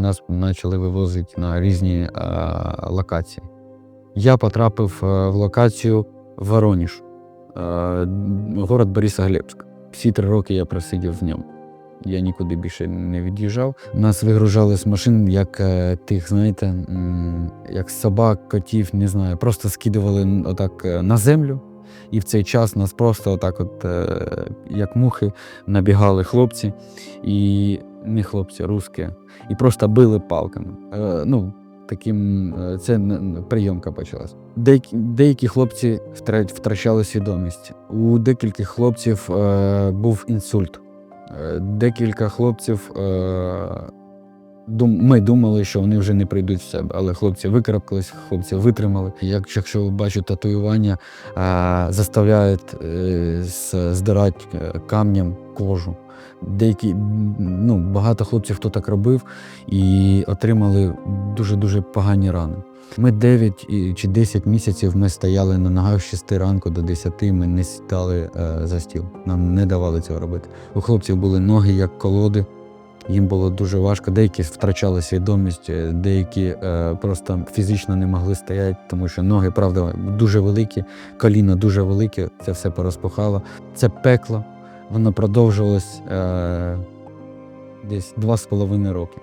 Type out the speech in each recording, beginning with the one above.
Нас почали вивозити на різні е, локації. Я потрапив е, в локацію Воронеж, е, город Борисоглебськ. Всі три роки я просидів в ньому. Я нікуди більше не від'їжджав. Нас вигружали з машин, як е, тих, знаєте, як собак, котів, не знаю. Просто скидували отак е, на землю. І в цей час нас просто отак, от, е, як мухи, набігали хлопці, і не хлопці, русські, і просто били палками. Е, ну, таким е, це прийомка почалась. Деякі, деякі хлопці втрачали свідомість. У декількох хлопців е, був інсульт. Е, Декілька хлопців. Е, ми думали, що вони вже не прийдуть в себе, але хлопці викарабкались, хлопці витримали. Як, якщо бачите татуювання, заставляють е, здирати е, камнем кожу. Деякі, ну, багато хлопців, хто так робив, і отримали дуже-дуже погані рани. Ми 9 чи 10 місяців ми стояли на ногах з 6 ранку до 10, ми не сідали е, за стіл. Нам не давали цього робити. У хлопців були ноги як колоди. Їм було дуже важко. Деякі втрачали свідомість, е, деякі е, просто фізично не могли стояти, тому що ноги, правда, дуже великі, коліна дуже велике, це все порозпухало. Це пекло, воно продовжувалось е, десь два з половиною роки.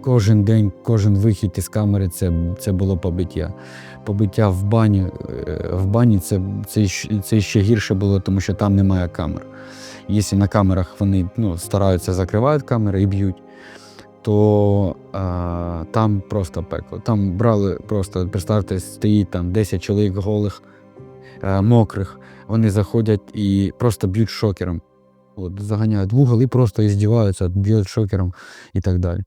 Кожен день, кожен вихід із камери це, це було побиття. Побиття в бані. е, В бані це, це, це ще гірше було, тому що там немає камер. Якщо на камерах вони ну, стараються закривають камери і б'ють, то а, там просто пекло. Там брали просто, представте, стоїть там 10 чоловік голих, а, мокрих. Вони заходять і просто б'ють шокером. От, заганяють в угол і просто іздіваються, б'ють шокером і так далі.